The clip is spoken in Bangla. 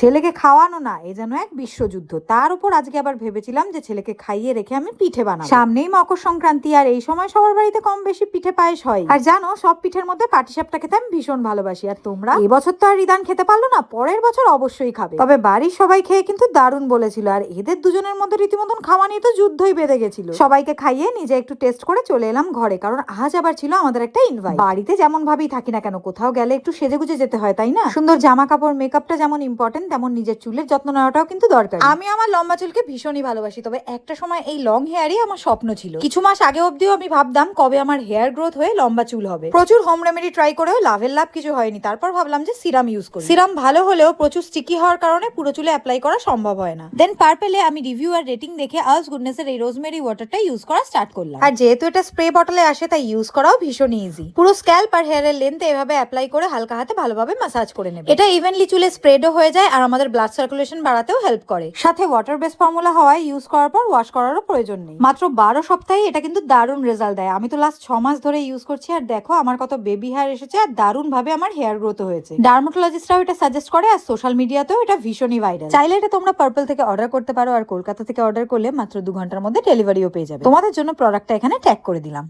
ছেলেকে খাওয়ানো না, এ যেন এক বিশ্বযুদ্ধ। তার উপর আজকে আবার ভেবেছিলাম যে ছেলেকে খাইয়ে রেখে আমি পিঠে বানাবো। সামনেই মকর সংক্রান্তি, আর এই সময় সবার বাড়িতে কম বেশি পিঠে পায়েস হয়। আর জানো, সব পিঠের মধ্যে পাটিসাপটা খেতে আমি ভীষণ ভালোবাসি। আর তোমরা? এবছর তো আর রিদান খেতে পারল না, পরের বছর অবশ্যই খাবে। তবে বাড়ির সবাই খেয়ে কিন্তু দারুণ বলেছিল, আর এদের দুজনের মধ্যে রীতিমতন খাওয়া নিয়ে তো যুদ্ধই বেঁধে গেছিল। সবাইকে খাইয়ে নিজে একটু টেস্ট করে চলে এলাম ঘরে, কারণ আজ আবার ছিল আমাদের একটা ইনভাইট বাড়িতে যেমন ভাবেই থাকি না কেন, কোথাও গেলে একটু সেজে গুজে যেতে হয়, তাই না? সুন্দর জামা কাপড় মেকআপটা যেমন ইম্পর্টেন্ট তেমন নিজের চুলের যত্ন নেওয়াটাও কিন্তু দরকার। আমি আমার লম্বা চুলকে ভীষণই ভালোবাসি তবে একটা সময় এই লং হেয়ারই আমার স্বপ্ন ছিল। কিছু মাস আগে অবধিও আমি ভাবতাম কবে আমার হেয়ার গ্রোথ হয়ে লম্বা চুল হবে। প্রচুর হোম রেমেডি ট্রাই করেও লাভের লাভ কিছু হয়নি। তারপর ভাবলাম যে সিরাম ইউজ করি। সিরাম ভালো হলেও প্রচুর স্টিকি হওয়ার কারণে পুরো চুলে অ্যাপ্লাই করা সম্ভব হয় না। দেন পার্পেলে আমি রিভিউ আর রেটিং দেখে আলস গুডনেসের এই রোজমেরি ওয়াটারটা ইউজ করা স্টার্ট করলাম। আর যেহেতু এটা স্প্রে বটলে আসে তাই ইউজ করাও ভীষণ ইজি পুরো স্ক্যাল্প আর হেয়ারের লেন্থে এভাবে অ্যাপ্লাই করে হালকা হাতে ভালোভাবে মাসাজ করে নেবে। এটা ইভেনলি চুলে স্প্রেডও হয়ে যায় আর আমাদের ব্লাড সার্কুলেশন বাড়াতেও হেল্প করে। সাথে ওয়াটার বেস ফর্মুলা হওয়ায় ইউজ করার পর ওয়াশ করারও প্রয়োজন নেই। মাত্র বারো সপ্তাহে এটা কিন্তু দারুণ রেজাল্ট দেয়। আমি তো লাস্ট ছ মাস ধরে ইউজ করছি আর দেখো আমার কত বেবি হেয়ার এসেছে আর দারুণ ভাবে আমার হেয়ার গ্রোথ হয়েছে। ডার্মাটোলজিস্টরাও এটা সাজেস্ট করে আর সোশ্যাল মিডিয়াতেও এটা ভীষণই ভাইরাল চাইলে এটা তোমরা পার্পল থেকে অর্ডার করতে পারো আর কলকাতা থেকে অর্ডার করলে মাত্র দু ঘণ্টার মধ্যে ডেলিভারিও পেয়ে যাবে। তোমাদের জন্য প্রোডাক্টটা এখানে ট্যাগ করে দিলাম।